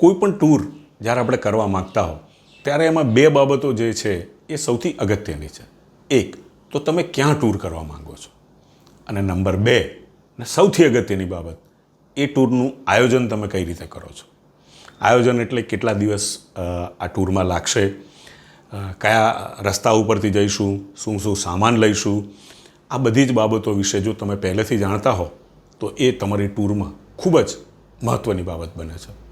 કોઈ પણ ટૂર જ્યારે આપણે કરવા માગતા હો, ત્યારે એમાં બે બાબતો જે છે એ સૌથી અગત્યની છે. એક, તો તમે ક્યાં ટૂર કરવા માંગો છો? અને નંબર બે, ને સૌથી અગત્યની બાબત, એ ટૂરનું આયોજન તમે કઈ રીતે કરો છો? આયોજન એટલે કેટલા દિવસ આ ટૂરમાં લાગશે? કયા રસ્તા ઉપરથી જઈશું? શું શું સામાન લઈશું? આ બધી જ બાબતો વિશે જો તમે પહેલેથી જાણતા હો, તો એ તમારી ટૂરમાં ખૂબ જ મહત્ત્વની બાબત બને છે.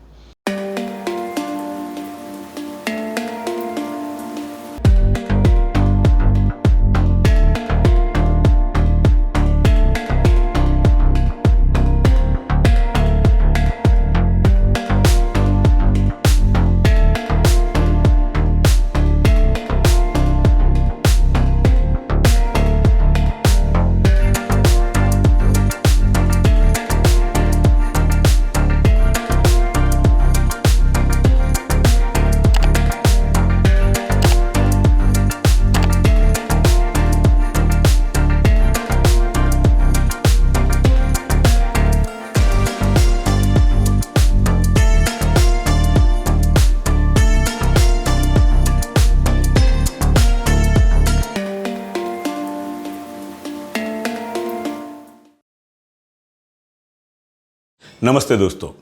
નમસ્તે દોસ્તો.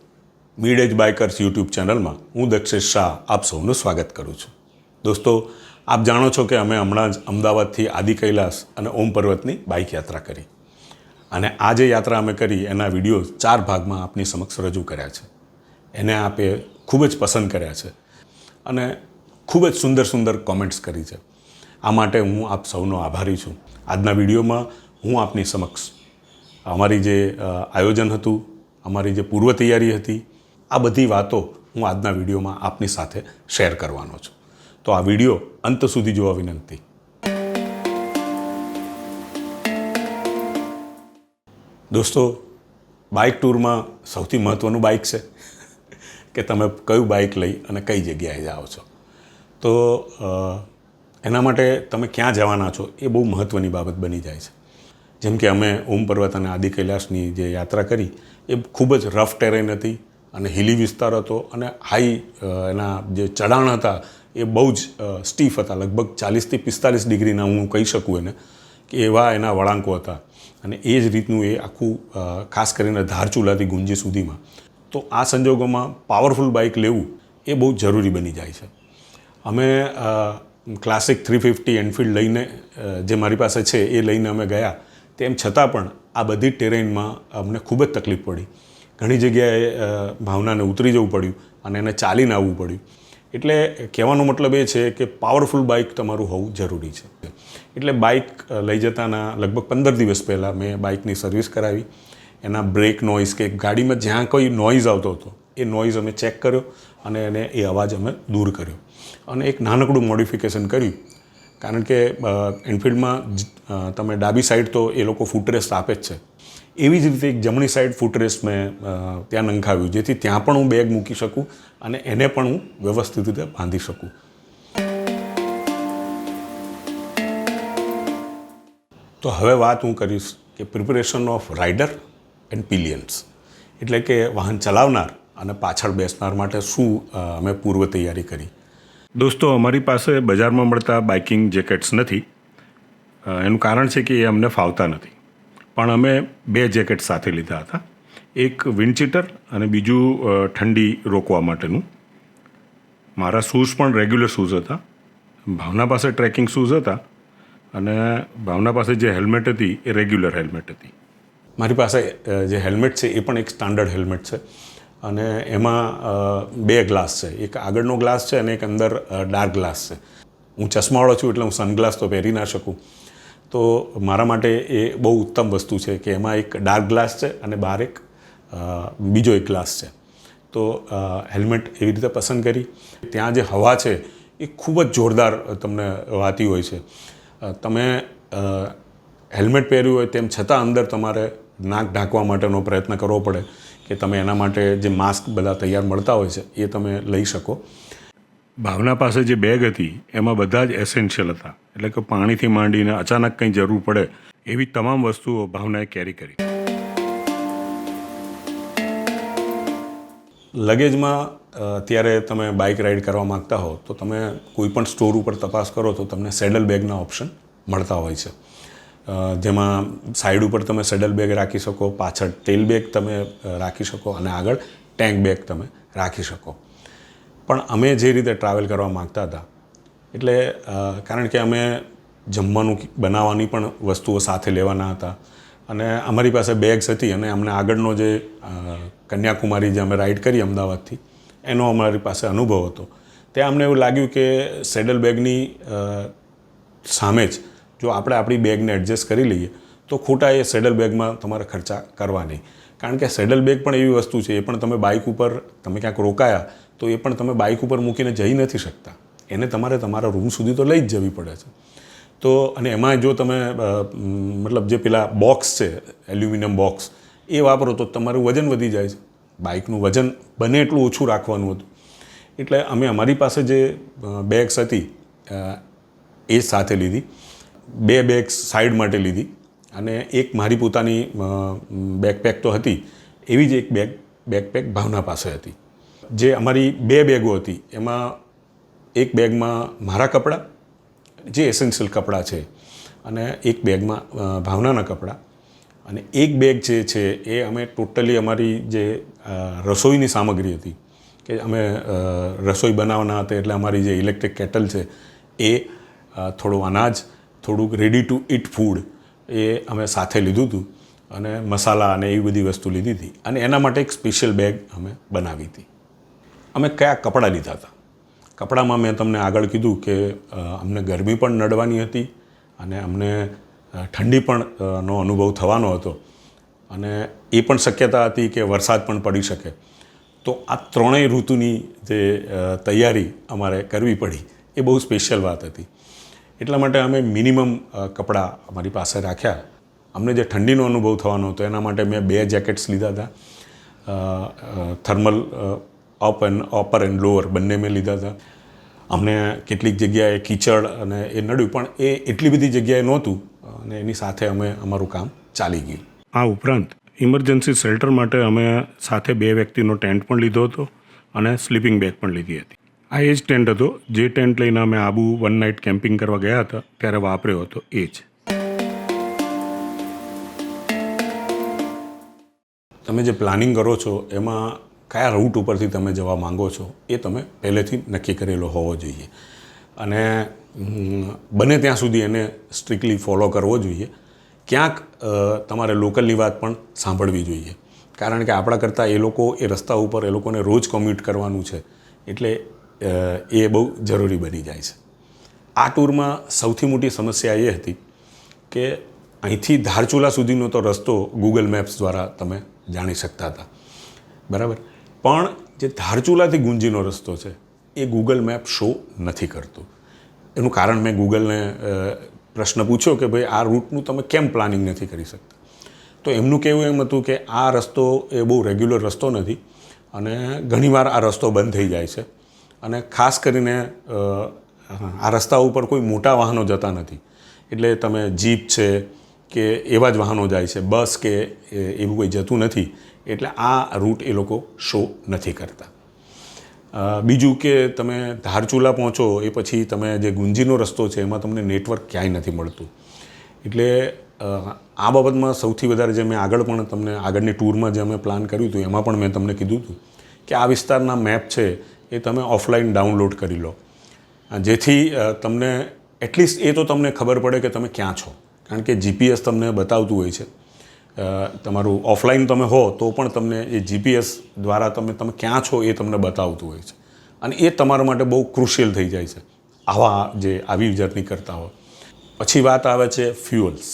મિડ એજ બાઇકર્સ યુટ્યુબ ચેનલમાં હું દક્ષેશ શાહ આપ સૌનું સ્વાગત કરું છું. દોસ્તો, આપ જાણો છો કે અમે હમણાં જ અમદાવાદથી આદિ કૈલાસ અને ઓમ પર્વતની બાઇક યાત્રા કરી. અને આ જે યાત્રા અમે કરી, એના વીડિયો ચાર ભાગમાં આપની સમક્ષ રજૂ કર્યા છે. એને આપે ખૂબ જ પસંદ કર્યા છે અને ખૂબ જ સુંદર સુંદર કોમેન્ટ્સ કરી છે. આ માટે હું આપ સૌનો આભારી છું. આજના વિડીયોમાં હું આપની સમક્ષ અમારી જે આયોજન હતું અમારી જે પૂર્વ તૈયારી હતી, આ બધી વાતો હું આજના વિડીયોમાં આપની સાથે શેર કરવાનો છું. તો આ વીડિયો અંત સુધી જોવા વિનંતી. દોસ્તો, બાઇક ટૂરમાં સૌથી મહત્ત્વનું બાઇક છે કે તમે કયું બાઇક લઈ અને કઈ જગ્યાએ જાઓ છો. તો એના માટે તમે ક્યાં જવાના છો એ બહુ મહત્ત્વની બાબત બની જાય છે. જેમ કે અમે ઓમ પર્વત અને આદિ કૈલાસની જે યાત્રા કરી એ ખૂબ જ રફ ટેરેન હતી અને હિલી વિસ્તાર હતો અને હાઈ એના જે ચઢાણ હતા એ બહુ જ સ્ટીફ હતા. લગભગ ચાલીસથી પિસ્તાલીસ ડિગ્રીના હું કહી શકું એને કે એવા એના વળાંકો હતા. અને એ જ રીતનું એ આખું ખાસ કરીને ધારચુલાથી ગુંજી સુધીમાં. તો આ સંજોગોમાં પાવરફુલ બાઇક લેવું એ બહુ જરૂરી બની જાય છે. અમે ક્લાસિક થ્રી ફિફ્ટી એનફિલ્ડ લઈને જે મારી પાસે છે એ લઈને અમે ગયા તેમ છતાં પણ આ બધી ટેરેનમાં અમને ખૂબ જ તકલીફ પડી. ઘણી જગ્યાએ ભાવનાને ઉતરી જવું પડ્યું અને એને ચાલીને આવવું પડ્યું. એટલે કહેવાનો મતલબ એ છે કે પાવરફુલ બાઇક તમારું હોવું જરૂરી છે. એટલે બાઇક લઈ જતાના લગભગ પંદર દિવસ પહેલાં મેં બાઇકની સર્વિસ કરાવી. એના બ્રેક નોઇઝ કે ગાડીમાં જ્યાં કોઈ નોઇઝ આવતો હતો, એ નોઇઝ અમે ચેક કર્યો અને એને એ અવાજ અમે દૂર કર્યો. અને એક નાનકડું મોડિફિકેશન કર્યું. કારણ કે એનફિલ્ડમાં તમે ડાબી સાઈડ તો એ લોકો ફૂટરેસ્ટ આપે જ છે. એવી જ રીતે એક જમણી સાઈડ ફૂટરેસ્ટ મેં ત્યાં નંખાવ્યું, જેથી ત્યાં પણ હું બેગ મૂકી શકું અને એને પણ હું વ્યવસ્થિત રીતે બાંધી શકું. તો હવે વાત હું કરીશ કે preparation of rider and pillions એટલે કે વાહન ચલાવનાર અને પાછળ બેસનાર માટે શું અમે પૂર્વ તૈયારી કરી. દોસ્તો, અમારી પાસે બજારમાં મળતા બાઇકિંગ જેકેટ્સ નથી. એનું કારણ છે કે એ અમને ફાવતા નથી. પણ અમે બે જેકેટ સાથે લીધા હતા. એક વિન્ડચીટર અને બીજું ઠંડી રોકવા માટેનું. મારા શૂઝ પણ રેગ્યુલર શૂઝ હતા. ભાવના પાસે ટ્રેકિંગ શૂઝ હતા અને ભાવના પાસે જે હેલ્મેટ હતી એ રેગ્યુલર હેલ્મેટ હતી. મારી પાસે જે હેલ્મેટ છે એ પણ એક સ્ટાન્ડર્ડ હેલ્મેટ છે. અને એમાં બે ગ્લાસ છે. એક આગળનો ગ્લાસ છે અને એક અંદર ડાર્ક ગ્લાસ છે. હું ચશ્માવાળો છું એટલે હું સનગ્લાસ તો પહેરી ના શકું. તો મારા માટે એ બહુ ઉત્તમ વસ્તુ છે કે એમાં એક ડાર્ક ગ્લાસ છે અને બહાર એક બીજો એક ગ્લાસ છે. તો હેલ્મેટ એવી રીતે પસંદ કરી. ત્યાં જે હવા છે એ ખૂબ જ જોરદાર તમને વાતી હોય છે. તમે હેલ્મેટ પહેર્યું હોય તેમ છતાં અંદર તમારે નાક ઢાંકવા માટેનો પ્રયત્ન કરવો પડે. કે તમે એના માટે જે માસ્ક બધા તૈયાર મળતા હોય છે એ તમે લઈ શકો. ભાવના પાસે જે બેગ હતી એમાં બધા જ એસેન્શિયલ હતા. એટલે કે પાણીથી માંડીને અચાનક કંઈ જરૂર પડે એવી તમામ વસ્તુઓ ભાવનાએ કેરી કરી. લગેજમાં ત્યારે તમે બાઇક રાઈડ કરવા માગતા હો તો તમે કોઈ પણ સ્ટોર ઉપર તપાસ કરો તો તમને સેડલ બેગના ઓપ્શન મળતા હોય છે. જેમાં સાઈડ ઉપર તમે સેડલ બેગ રાખી શકો, પાછળ તેલ બેગ તમે રાખી શકો અને આગળ ટેન્ક બેગ તમે રાખી શકો. પણ અમે જે રીતે ટ્રાવેલ કરવા માગતા હતા, એટલે કારણ કે અમે જમવાનું બનાવવાની પણ વસ્તુઓ સાથે લેવાના હતા અને અમારી પાસે બેગ્સ હતી અને અમને આગળનો જે કન્યાકુમારી જે અમે રાઈડ કરી અમદાવાદથી, એનો અમારી પાસે અનુભવ હતો. ત્યાં અમને એવું લાગ્યું કે સેડલ બેગની સામે જ જો આપણે આપણી બેગને એડજસ્ટ કરી લઈએ, તો ખોટા એ સેડલ બેગમાં તમારે ખર્ચા કરવા નહીં કારણ કે સેડલ બેગ પણ એવી વસ્તુ છે, એ પણ તમે બાઇક ઉપર તમે ક્યાંક રોકાયા, તો એ પણ તમે બાઇક ઉપર મૂકીને જઈ નથી શકતા. એને તમારે તમારા રૂમ સુધી તો લઈ જ જવી પડે છે. તો અને એમાં જો તમે મતલબ જે પેલા બોક્સ છે એલ્યુમિનિયમ બોક્સ એ વાપરો તો તમારું વજન વધી જાય છે. બાઇકનું વજન બને એટલું ઓછું રાખવાનું હતું. એટલે અમે અમારી પાસે જે બેગ્સ હતી એ સાથે લીધી. બે બેગ સાઈડ માટે લીધી અને એક મારી પોતાની બેકપેક તો હતી, એવી જ એક બેગ, બેકપેક ભાવના પાસે હતી. જે અમારી બે બેગો હતી, એમાં એક બેગમાં મારા કપડાં, જે એસેન્શિયલ કપડાં છે, અને એક બેગમાં ભાવનાના કપડાં. અને એક બેગ જે છે, એ અમે ટોટલી અમારી જે રસોઈની સામગ્રી હતી, કે અમે રસોઈ બનાવવાના હતા, એટલે અમારી જે ઇલેક્ટ્રિક કેટલ છે, એ થોડું અનાજ થોડુંક રેડી ટુ ઇટ ફૂડ એ અમે સાથે લીધું હતું અને મસાલા અને એવી બધી વસ્તુ લીધી હતી. અને એના માટે એક સ્પેશિયલ બેગ અમે બનાવી હતી. અમે કયા કપડાં લીધા હતા? કપડામાં મેં તમને આગળ કીધું કે અમને ગરમી પણ નડવાની હતી અને અમને ઠંડી પણ નો અનુભવ થવાનો હતો. અને એ પણ શક્યતા હતી કે વરસાદ પણ પડી શકે. તો આ ત્રણેય ઋતુની જે તૈયારી અમારે કરવી પડી. એ બહુ સ્પેશિયલ વાત હતી. એટલા માટે અમે મિનિમમ કપડાં અમારી પાસે રાખ્યા. અમને જે ઠંડીનો અનુભવ થવાનો હતો, એના માટે મેં બે જેકેટ્સ લીધા હતા. Thermal up and, upper and lower બંને મેં લીધા હતા. અમને કેટલીક જગ્યાએ કીચડ અને એ નડ્યું, પણ એ એટલી બધી જગ્યાએ નહોતું, અને એની સાથે અમે, અમારું કામ ચાલી ગયું. આ ઉપરાંત ઇમરજન્સી શેલ્ટર માટે અમે સાથે બે વ્યક્તિનો ટેન્ટ પણ લીધો હતો અને સ્લીપિંગ બેગ પણ લીધી હતી. આ એ જ ટેન્ટ હતો. જે ટેન્ટ લઈને અમે આબુ વન નાઇટ કેમ્પિંગ કરવા ગયા હતા, ત્યારે વાપર્યો હતો એ જ. તમે જે પ્લાનિંગ કરો છો, એમાં કયા રૂટ ઉપરથી તમે જવા માંગો છો, એ તમે પહેલેથી નક્કી કરેલો હોવો જોઈએ. અને બને ત્યાં સુધી એને સ્ટ્રિક્ટલી ફોલો કરવો જોઈએ. ક્યાંક તમારે લોકલની વાત પણ સાંભળવી જોઈએ. કારણ કે આપણા કરતાં એ લોકો એ રસ્તા ઉપર એ લોકોને રોજ કોમ્યુટ કરવાનું છે. એટલે એ બહુ જરૂરી બની જાય છે. આ ટૂરમાં સૌથી મોટી સમસ્યા એ હતી કે અહીંથી ધારચુલા સુધીનો તો રસ્તો ગૂગલ મેપ્સ દ્વારા તમે જાણી શકતા હતા. બરાબર? પણ જે ધારચુલાથી ગુંજીનો રસ્તો છે, એ ગૂગલ મેપ શો નથી કરતું. એનું કારણ મેં ગૂગલને પ્રશ્ન પૂછ્યો કે ભાઈ આ રૂટનું તમે કેમ પ્લાનિંગ નથી કરી શકતા? તો એમનું કહેવું એમ હતું કે આ રસ્તો એ બહુ રેગ્યુલર રસ્તો નથી અને ઘણીવાર આ રસ્તો બંધ થઈ જાય છે. અને ખાસ કરીને આ રસ્તા ઉપર કોઈ મોટા વાહનો જતા નથી. એટલે તમે જીપ છે કે એવા જ વાહનો જાય છે, બસ કે એવું કોઈ જતું નથી, એટલે આ રૂટ એ લોકો શો નથી કરતા. બીજું કે તમે ધારચુલા પહોંચો, એ પછી તમે જે ગુંજીનો રસ્તો છે, એમાં તમને નેટવર્ક ક્યાંય નથી મળતું. એટલે આ બાબતમાં સૌથી વધારે જે મેં આગળ પણ તમને, આગળની ટૂરમાં જે અમે પ્લાન કર્યું હતું, એમાં પણ મેં તમને કીધું હતું કે આ વિસ્તારના મેપ છે એ તમે ઓફલાઈન ડાઉનલોડ કરી લો. જેથી તમને એટલીસ્ટ એ તો તમને ખબર પડે કે તમે ક્યાં છો. કારણ કે જીપીએસ તમને બતાવતું હોય છે. તમારું ઓફલાઈન તમે હો, તો પણ તમને એ જીપીએસ દ્વારા તમે તમે ક્યાં છો એ તમને બતાવતું હોય છે. અને એ તમારા માટે બહુ ક્રુશિયલ થઈ જાય છે. આવા જે આવી જર્ની કરતા હોય. પછી વાત આવે છે ફ્યુઅલ્સ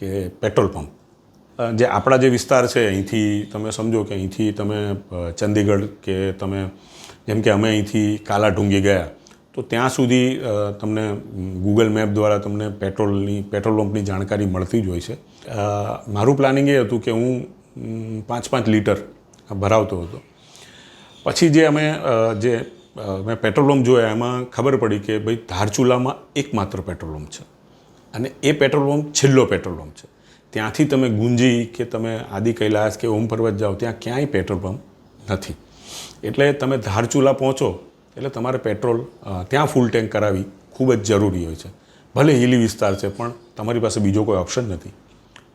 કે પેટ્રોલ પંપ જે આપણા જે વિસ્તાર છે, અહીંથી તમે સમજો કે અહીંથી તમે ચંદીગઢ કે તમે જેમ કે અમે અહીંથી કાલા ઢુંગી ગયા, તો ત્યાં સુધી તમને ગૂગલ મેપ દ્વારા તમને પેટ્રોલની, પેટ્રોલ પંપની જાણકારી મળતી જ હોય છે. મારું પ્લાનિંગ એ હતું કે હું પાંચ પાંચ લીટર ભરાવતો હતો. પછી જે અમે જે મેં પેટ્રોલ પંપ જોયા, એમાં ખબર પડી કે ભાઈ ધારચુલામાં એકમાત્ર પેટ્રોલ પંપ છે. અને એ પેટ્રોલ પંપ છેલ્લો પેટ્રોલ પંપ છે. ત્યાંથી તમે ગુંજી કે તમે આદિ કૈલાસ કે ઓમ પર્વત જાઓ, ત્યાં ક્યાંય પેટ્રોલ પંપ નથી. એટલે તમે ધારચુલા પહોંચો, એટલે તમારે પેટ્રોલ ત્યાં ફૂલ ટેન્ક કરાવી ખૂબ જ જરૂરી હોય છે. ભલે હિલી વિસ્તાર છે, પણ તમારી પાસે બીજો કોઈ ઓપ્શન નથી.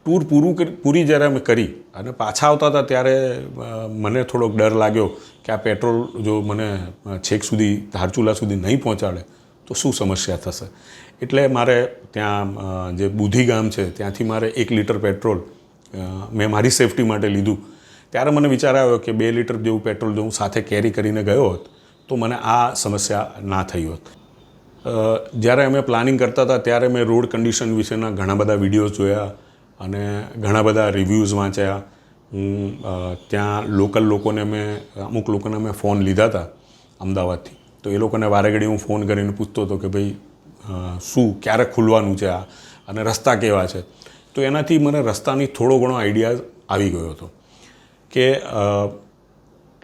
ટૂર પૂરું પૂરી જ્યારે અમે કરી અને પાછા આવતા હતા ત્યારે મને થોડોક ડર લાગ્યો કે આ પેટ્રોલ જો મને છેક સુધી, ધારચુલા સુધી નહીં પહોંચાડે, તો શું સમસ્યા થશે? એટલે મારે ત્યાં જે બુધી ગામ છે, ત્યાંથી મારે એક લીટર પેટ્રોલ મેં મારી સેફટી માટે લીધું. ત્યારે મને વિચાર આવ્યો કે બે લીટર જેવું પેટ્રોલ જો હું સાથે કેરી કરીને ગયો હોત, તો મને આ સમસ્યા ના થઈ હોત. જ્યારે અમે પ્લાનિંગ કરતા હતા, ત્યારે મેં રોડ કન્ડિશન વિશેના ઘણા બધા વિડીયોઝ જોયા અને ઘણા બધા રિવ્યૂઝ વાંચ્યા. હું ત્યાં લોકલ લોકોને મેં, અમુક લોકોને મેં ફોન લીધા હતા અમદાવાદથી. તો એ લોકોને વારે ઘડી હું ફોન કરીને પૂછતો હતો કે ભાઈ શું, ક્યારે ખુલવાનું છે આ? અને રસ્તા કેવા છે? તો એનાથી મને રસ્તાની થોડો ઘણો આઈડિયા આવી ગયો હતો. કે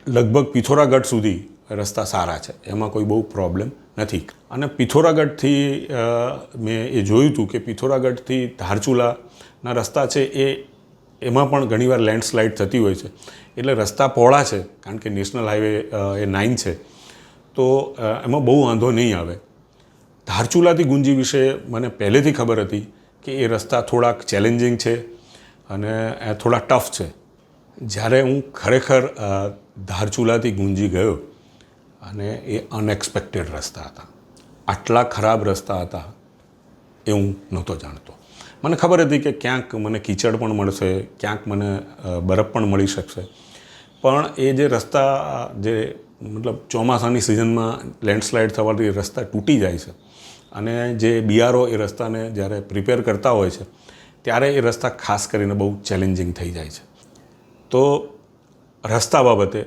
લગભગ પિથોરાગઢ સુધી રસ્તા સારા છે. એમાં કોઈ બહુ પ્રોબ્લેમ નથી. અને પિથોરાગઢથી મેં એ જોયું હતું કે પિથોરાગઢથી ધારચુલાના રસ્તા છે એ, એમાં પણ ઘણીવાર લેન્ડસ્લાઇડ થતી હોય છે. એટલે રસ્તા પહોળા છે, કારણ કે નેશનલ હાઈવે એ નાઇન છે. તો એમાં બહુ વાંધો નહીં આવે. ધારચુલાથી ગુંજી વિશે મને પહેલેથી ખબર હતી કે એ રસ્તા થોડાક ચેલેન્જિંગ છે અને થોડા ટફ છે. જ્યારે હું ખરેખર ધારચુલાથી ગુંજી ગયો અને એ અનએક્સપેક્ટેડ રસ્તા હતા. આટલા ખરાબ રસ્તા હતા એ હું નહોતો જાણતો. મને ખબર હતી કે ક્યાંક મને કીચડ પણ મળશે, ક્યાંક મને બરફ પણ મળી શકશે. પણ એ જે રસ્તા, જે મતલબ ચોમાસાની સિઝનમાં લેન્ડસ્લાઇડ થવાથી રસ્તા તૂટી જાય છે અને જે બિયારો એ રસ્તાને જ્યારે પ્રિપેર કરતા હોય છે, ત્યારે એ રસ્તા ખાસ કરીને બહુ ચેલેન્જિંગ થઈ જાય છે. તો રસ્તા બાબતે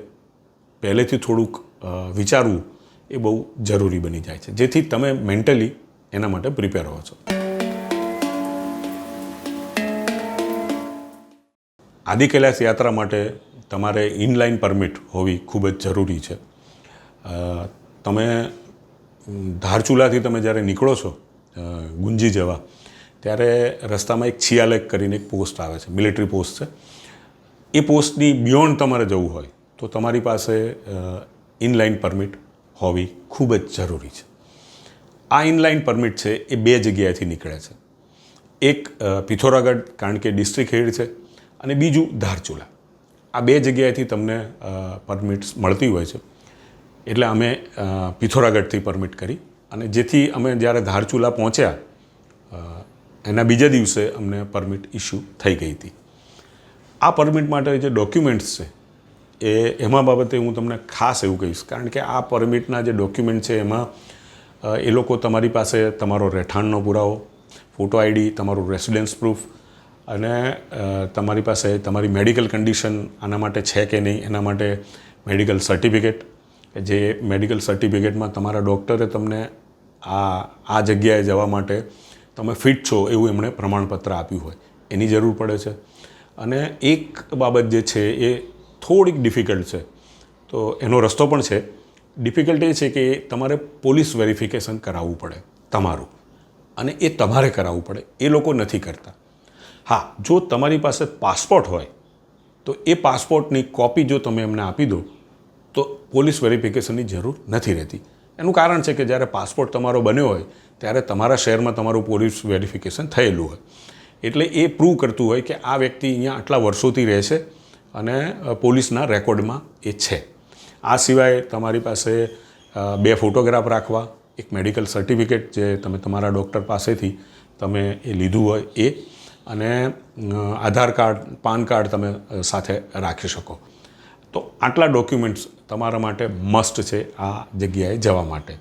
પહેલેથી થોડુંક વિચારવું એ બહુ જરૂરી બની જાય છે. જેથી તમે મેન્ટલી એના માટે પ્રિપેર હો છો. આદિ કૈલાસ યાત્રા માટે તમારે ઇનલાઇન પરમિટ હોવી ખૂબ જ જરૂરી છે. તમે ધારચુલાથી તમે જ્યારે નીકળો છો ગુંજી જવા, ત્યારે રસ્તામાં એક છિયાલેક કરીને એક પોસ્ટ આવે છે. મિલિટરી પોસ્ટ છે. એ પોસ્ટની બિયોન્ડ તમારે જવું હોય, તો તમારી પાસે ઇનલાઇન પરમિટ હોવી ખૂબ જ જરૂરી છે. આ ઇનલાઇન પરમિટ છે એ બે જગ્યાએથી નીકળે છે. એક પિથોરાગઢ, કારણ કે ડિસ્ટ્રિક્ટ હેડ છે, અને બીજું ધારચુલા. આ બે જગ્યાએથી તમને પરમિટ્સ મળતી હોય છે. એટલે અમે પિથોરાગઢથી પરમિટ કરી, અને જેથી અમે જ્યારે ધારચુલા પહોંચ્યા એના બીજા દિવસે અમને પરમિટ ઇસ્યુ થઈ ગઈ હતી. આ પરમિટ માટે જે ડોક્યુમેન્ટ્સ છે, એ એમાં બાબતે હું તમને ખાસ એવું કહીશ. કારણ કે આ પરમિટના જે ડોક્યુમેન્ટ છે એમાં એ લોકો તમારી પાસે તમારો રહેઠાણનો પુરાવો, ફોટો આઈડી, તમારું રેસિડેન્સ પ્રૂફ અને તમારી પાસે તમારી મેડિકલ કન્ડિશન આના માટે છે કે નહીં, એના માટે મેડિકલ સર્ટિફિકેટ. જે મેડિકલ સર્ટિફિકેટમાં તમારા ડૉક્ટરે તમને આ આ જગ્યાએ જવા માટે તમે ફિટ છો એવું એમણે પ્રમાણપત્ર આપ્યું હોય. એની જરૂર પડે છે. અને એક બાબત જે છે એ થોડીક ડિફિકલ્ટ છે. તો એનો રસ્તો પણ છે. ડિફિકલ્ટ એ છે કે તમારે પોલીસ વેરિફિકેશન કરાવવું પડે તમારું. અને એ તમારે કરાવવું પડે. એ લોકો નથી કરતા. હા, જો તમારી પાસે પાસપોર્ટ હોય, તો એ પાસપોર્ટની કોપી જો તમે એમને આપી દો, તો પોલીસ વેરિફિકેશનની જરૂર નથી રહેતી. એનું કારણ છે કે જ્યારે પાસપોર્ટ તમારો બન્યો હોય, ત્યારે તમારા શહેરમાં તમારું પોલીસ વેરિફિકેશન થયેલું હોય. એટલે એ પ્રૂવ કરતું હોય કે આ વ્યક્તિ અહીંયા આટલા વર્ષોથી રહે છે અને પોલીસના રેકોર્ડમાં એ છે. આ સિવાય તમારી પાસે બે ફોટોગ્રાફ રાખવા, એક મેડિકલ સર્ટિફિકેટ જે તમે તમારા ડૉક્ટર પાસેથી તમે એ લીધું હોય એ, અને આધાર કાર્ડ, પાન કાર્ડ તમે સાથે રાખી શકો. તો આટલા ડોક્યુમેન્ટ્સ તમારા માટે મસ્ટ છે આ જગ્યાએ જવા માટે.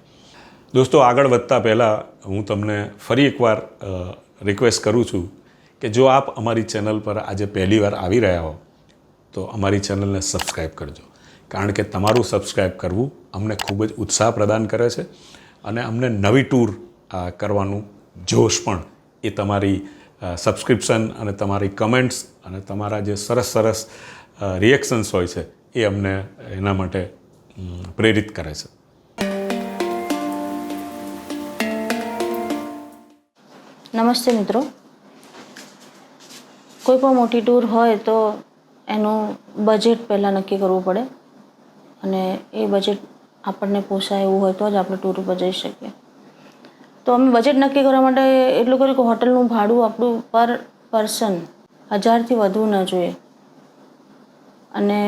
દોસ્તો, આગળ વધતા પહેલાં હું તમને ફરી એકવાર રિક્વેસ્ટ કરું છું કે જો આપ અમારી ચેનલ પર આજે પહેલી વાર આવી રહ્યા હો, તો અમારી ચેનલને સબસ્ક્રાઈબ કરજો. કારણ કે તમારું સબસ્ક્રાઈબ કરવું અમને ખૂબ જ ઉત્સાહ પ્રદાન કરે છે અને અમને નવી ટૂર કરવાનું જોશ પણ એ તમારી સબસ્ક્રિપ્શન અને તમારી કમેન્ટ્સ અને તમારા જે સરસ સરસ રિએક્શન્સ હોય છે એ અમને એના માટે પ્રેરિત કરે છે. નમસ્તે મિત્રો. કોઈ પણ મોટી ટૂર હોય તો એનું બજેટ પહેલાં નક્કી કરવું પડે. અને એ બજેટ આપણને પોસાય એવું હોય તો જ આપણે ટૂર ઉપર જઈ શકીએ. તો અમે બજેટ નક્કી કરવા માટે એટલું કર્યું કે હોટલનું ભાડું આપણું પર પર્સન હજારથી વધુ ન જોઈએ. અને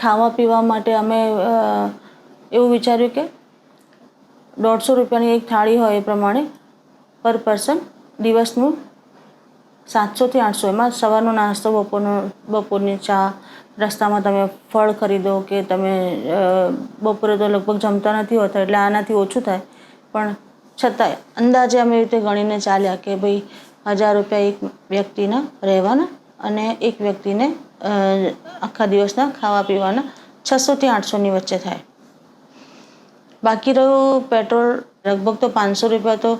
ખાવા પીવા માટે અમે એવું વિચાર્યું કે દોઢસો રૂપિયાની એક થાળી હોય એ પ્રમાણે પર પર્સન દિવસનું સાતસોથી આઠસો, એમાં સવારનો નાસ્તો, બપોરનો, બપોરની ચા, રસ્તામાં તમે ફળ ખરીદો કે તમે બપોરે તો લગભગ જમતા નથી હોતા એટલે આનાથી ઓછું થાય. પણ છતાંય અંદાજે અમે રીતે ગણીને ચાલ્યા કે ભાઈ હજાર રૂપિયા એક વ્યક્તિના રહેવાના અને એક વ્યક્તિને આખા દિવસના ખાવા પીવાના છસોથી આઠસોની વચ્ચે થાય. બાકી રહ્યું પેટ્રોલ, લગભગ તો પાંચસો રૂપિયા તો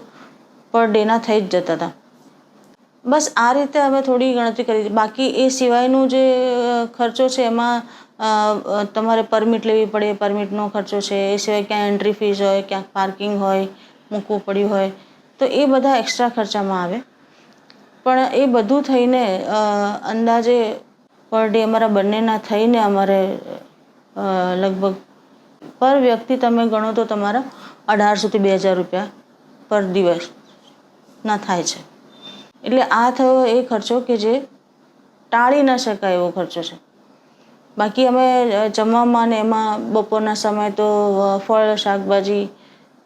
પર ડેના થઈ જ જતા હતા. બસ આ રીતે અમે થોડી ગણતરી કરી. બાકી એ સિવાયનું જે ખર્ચો છે એમાં તમારે પરમિટ લેવી પડે, પરમિટનો ખર્ચો છે. એ સિવાય ક્યાં એન્ટ્રી ફીસ હોય, ક્યાંક પાર્કિંગ હોય, મૂકવું પડ્યું હોય. તો એ બધા એક્સ્ટ્રા ખર્ચામાં આવે. પણ એ બધું થઈને અંદાજે પર ડે અમારા બંનેના થઈને અમારે લગભગ પર વ્યક્તિ તમે ગણો તો તમારા અઢારસોથી બે હજાર રૂપિયા પર દિવસના થાય છે. એટલે આ થયો એ ખર્ચો કે જે ટાળી ન શકાય એવો ખર્ચો છે. બાકી અમે જમવામાં ને એમાં બપોરના સમયે તો ફળ, શાકભાજી,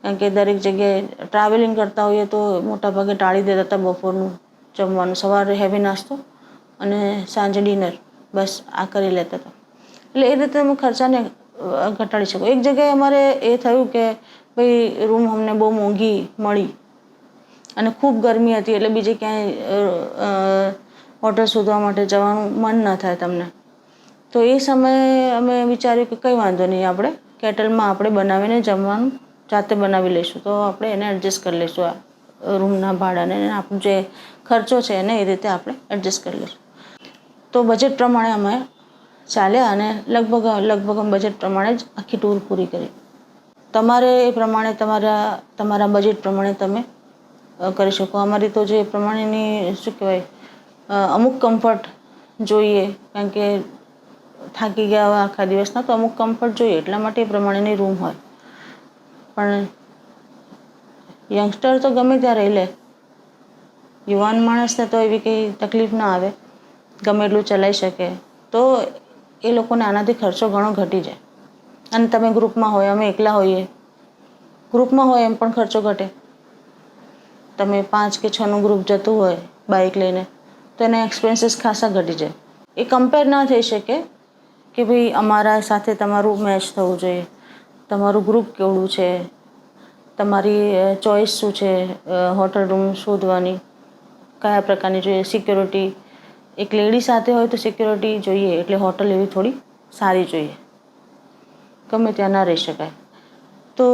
કારણ કે દરેક જગ્યાએ ટ્રાવેલિંગ કરતા હોઈએ તો મોટાભાગે ટાળી દેતા હતા બપોરનું જમવાનું. સવારે હેવી નાસ્તો અને સાંજે ડિનર બસ આ કરી લેતા હતા. એટલે એ રીતે અમે ખર્ચાને ઘટાડી શકો. એક જગ્યાએ અમારે એ થયું કે ભાઈ રૂમ અમને બહુ મોંઘી મળી. અને ખૂબ ગરમી હતી એટલે બીજે ક્યાંય હોટલ શોધવા માટે જવાનું મન ન થાય તમને. તો એ સમયે અમે વિચાર્યું કે કંઈ વાંધો નહીં આપણે કેટલમાં આપણે બનાવીને જમવાનું જાતે બનાવી લઈશું. તો આપણે એને એડજસ્ટ કરી લઈશું આ રૂમના ભાડાને આપણો જે ખર્ચો છે એને એ રીતે આપણે એડજસ્ટ કરી લઈશું. તો બજેટ પ્રમાણે અમે ચાલ્યા અને લગભગ લગભગ બજેટ પ્રમાણે જ આખી ટૂર પૂરી કરી. તમારે એ પ્રમાણે તમારા તમારા બજેટ પ્રમાણે તમે કરી શકો. અમારી તો જે પ્રમાણેની, શું કહેવાય અમુક કમ્ફર્ટ જોઈએ, કારણ કે થાકી ગયા આખા દિવસના, તો અમુક કમ્ફર્ટ જોઈએ, એટલા માટે એ પ્રમાણેની રૂમ હોય. પણ યંગસ્ટર તો ગમે ત્યાં રહી લે. યુવાન માણસને તો એવી કંઈ તકલીફ ના આવે. ગમે એટલું ચલાવી શકે. તો એ લોકોને આનાથી ખર્ચો ઘણો ઘટી જાય. અને તમે ગ્રુપમાં હોય, અમે એકલા હોઈએ. ગ્રુપમાં હોય એમ પણ ખર્ચો ઘટે. તમે પાંચ કે છનું ગ્રુપ જતું હોય બાઇક લઈને, તો એના એક્સપેન્સીસ ખાસા ઘટી જાય. એ કમ્પેર ના થઈ શકે કે ભાઈ અમારા સાથે તમારું મેચ થવું જોઈએ, તમારું ગ્રુપ કેવડું છે, તમારી ચોઈસ શું છે હોટલ રૂમ શોધવાની, કયા પ્રકારની જોઈએ સિક્યોરિટી એક લેડી સાથે હોય તો સિક્યોરિટી જોઈએ, એટલે હોટલ એવી થોડી સારી જોઈએ. ગમે ત્યાં ના રહી શકાય. તો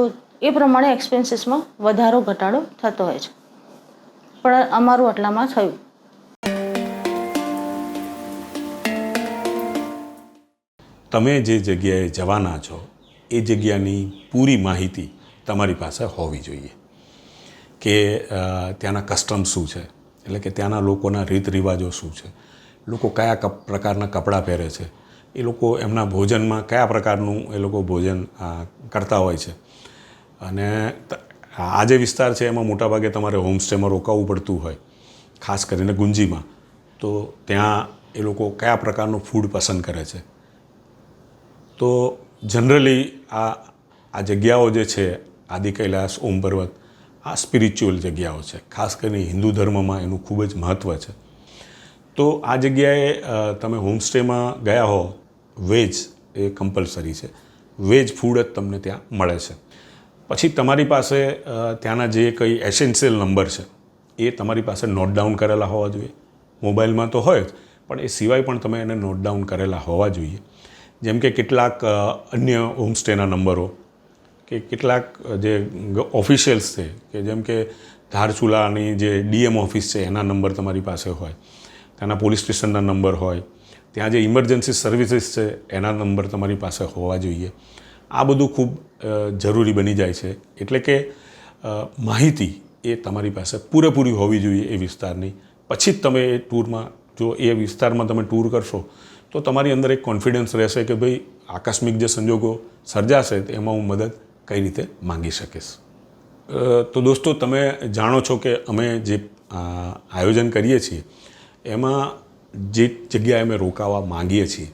એ પ્રમાણે એક્સપેન્સીસમાં વધારો, ઘટાડો થતો હોય છે. પણ અમારું આટલામાં થયું. તમે જે જગ્યાએ જવાના છો, એ જગ્યાની પૂરી માહિતી તમારી પાસે હોવી જોઈએ. કે ત્યાંના કસ્ટમ શું છે? એટલે કે ત્યાંના લોકોના રીત રિવાજો શું છે? લોકો કયા કપ, પ્રકારના કપડાં પહેરે છે? એ લોકો એમના ભોજનમાં કયા પ્રકારનું એ લોકો ભોજન કરતા હોય છે? અને ત- આ જે વિસ્તાર છે, એમાં મોટાભાગે તમારે હોમસ્ટેમાં રોકાવું પડતું હોય, ખાસ કરીને ગુંજીમાં. તો ત્યાં એ લોકો કયા પ્રકારનું ફૂડ પસંદ કરે છે? તો જનરલી આ આ જગ્યાઓ જે છે, આદિ કૈલાસ, ઓમ પર્વત, આ સ્પિરિચ્યુઅલ જગ્યાઓ છે. ખાસ કરીને હિન્દુ ધર્મમાં એનું ખૂબ જ મહત્ત્વ છે. તો આ જગ્યાએ તમે હોમસ્ટેમાં ગયા હો, વેજ એ કમ્પલસરી છે. વેજ ફૂડ જ તમને ત્યાં મળે છે. પછી તમારી પાસે ત્યાંના જે કંઈ એસેન્શિયલ નંબર છે, એ તમારી પાસે નોટ ડાઉન કરેલા હોવા જોઈએ. મોબાઈલમાં તો હોય જ, પણ એ સિવાય પણ તમે એને નોટ ડાઉન કરેલા હોવા જોઈએ. જેમ કે કેટલાક અન્ય હોમસ્ટેના નંબરો, કે કેટલાક જે ઓફિશિયલ્સ છે, કે જેમ કે ધારચુલાની જે ડીએમ ઓફિસ છે, એના નંબર તમારી પાસે હોય. ત્યાંના પોલીસ સ્ટેશનના નંબર હોય. ત્યાં જે ઇમરજન્સી સર્વિસીસ છે, એના નંબર તમારી પાસે હોવા જોઈએ. આ બધું ખૂબ જરૂરી બની જાય છે. એટલે કે માહિતી એ તમારી પાસે પૂરેપૂરી હોવી જોઈએ એ વિસ્તારની. પછી જ તમે એ ટૂરમાં, જો એ વિસ્તારમાં તમે ટૂર કરશો, તો તમારી અંદર એક કોન્ફિડન્સ રહેશે કે ભાઈ આકસ્મિક જે સંજોગો સર્જાશે એમાં હું મદદ કઈ રીતે માંગી શકીશ. તો દોસ્તો, તમે જાણો છો કે અમે જે આયોજન કરીએ છીએ, એમાં જે જગ્યાએ અમે રોકાવા માંગીએ છીએ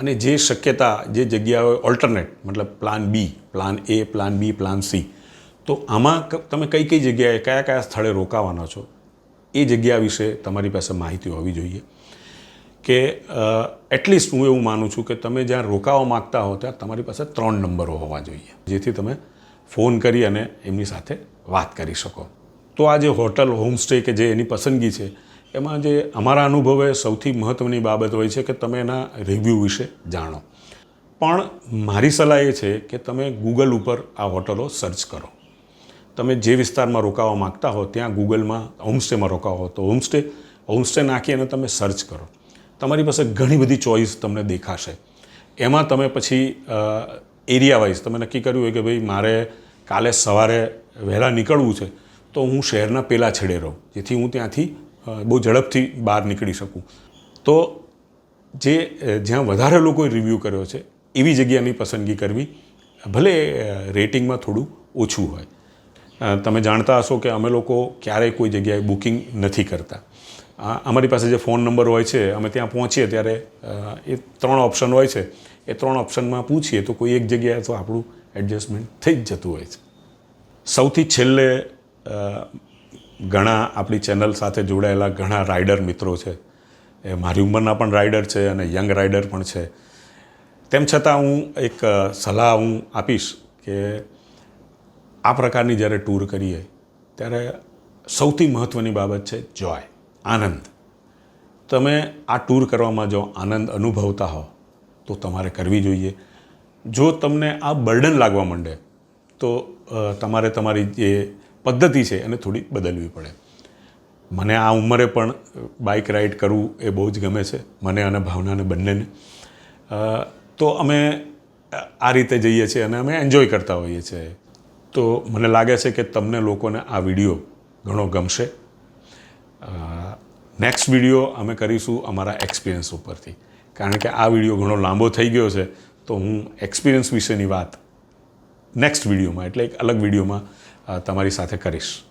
અને જે શક્યતા જે જગ્યાઓ ઓલ્ટરનેટ મતલબ plan B plan A plan B plan C તો આમાં તમે કઈ કઈ જગ્યાએ કયા કયા સ્થળે રોકાવાના છો, એ જગ્યા વિશે તમારી પાસે માહિતી હોવી જોઈએ. કે એટલીસ્ટ હું એવું માનું છું કે તમે જ્યાં રોકાવા માગતા હો ત્યાં તમારી પાસે ત્રણ નંબરો હોવા જોઈએ, જેથી તમે ફોન કરી અને એમની સાથે વાત કરી શકો. તો આ જે હોટલ, હોમસ્ટે કે જે એની પસંદગી છે એમાં જે અમારા અનુભવે સૌથી મહત્ત્વની બાબત હોય છે કે તમે એના રિવ્યૂ વિશે જાણો. પણ મારી સલાહ એ છે કે તમે ગૂગલ ઉપર આ હોટલો સર્ચ કરો. તમે જે વિસ્તારમાં રોકાવા માગતા હો, ત્યાં ગૂગલમાં હોમસ્ટેમાં રોકાવો તો હોમસ્ટે હોમસ્ટે નાખી અને તમે સર્ચ કરો. તમારી પાસે ઘણી બધી ચોઈસ તમને દેખાશે. એમાં તમે પછી એરિયા વાઇઝ તમે નક્કી કર્યું હોય કે ભાઈ મારે કાલે સવારે વહેલા નીકળવું છે, તો હું શહેરના પેલા છેડે રહું, જેથી હું ત્યાંથી બહુ ઝડપથી બહાર નીકળી શકું. તો જે જ્યાં વધારે લોકોએ રિવ્યૂ કર્યો છે, એવી જગ્યાની પસંદગી કરવી, ભલે રેટિંગમાં થોડું ઓછું હોય. તમે જાણતા હશો કે અમે લોકો ક્યારેય કોઈ જગ્યાએ બુકિંગ નથી કરતા. અમારી પાસે જે ફોન નંબર હોય છે, અમે ત્યાં પહોંચીએ ત્યારે એ ત્રણ ઓપ્શન હોય છે. એ ત્રણ ઓપ્શનમાં પૂછીએ તો કોઈ એક જગ્યાએ તો આપણું એડજસ્ટમેન્ટ થઈ જ જતું હોય છે. સૌથી છેલ્લે ઘણા આપણી ચેનલ સાથે જોડાયેલા ઘણા રાઇડર મિત્રો છે. એ મારી ઉંમરના પણ રાઇડર છે અને યંગ રાઇડર પણ છે. તેમ છતાં હું એક સલાહ હું આપીશ કે આ પ્રકારની જ્યારે ટૂર કરીએ, ત્યારે સૌથી મહત્ત્વની બાબત છે જોય આનંદ. તમે આ ટૂર કરવામાં જો આનંદ અનુભવતા હો, તો તમારે કરવી જોઈએ. જો તમને આ બર્ડન લાગવા માંડે, તો તમારે તમારી જે પદ્ધતિ છે એને થોડી બદલવી પડે. મને આ ઉંમરે પણ બાઇક રાઇડ કરવું એ બહુ જ ગમે છે, મને અને ભાવનાને બંનેને. તો અમે આ રીતે જઈએ છીએ અને અમે એન્જોય કરતા હોઈએ છીએ. તો મને લાગે છે કે તમને લોકોને આ વીડિયો ઘણો ગમશે. નેક્સ્ટ વીડિયો અમે કરીશું અમારા એક્સપિરિયન્સ ઉપરથી. કારણ કે આ વીડિયો ઘણો લાંબો થઈ ગયો છે, તો હું એક્સપિરિયન્સ વિશેની વાત નેક્સ્ટ વિડીયોમાં, એટલે એક અલગ વિડીયોમાં તમારી સાથે કરીશ.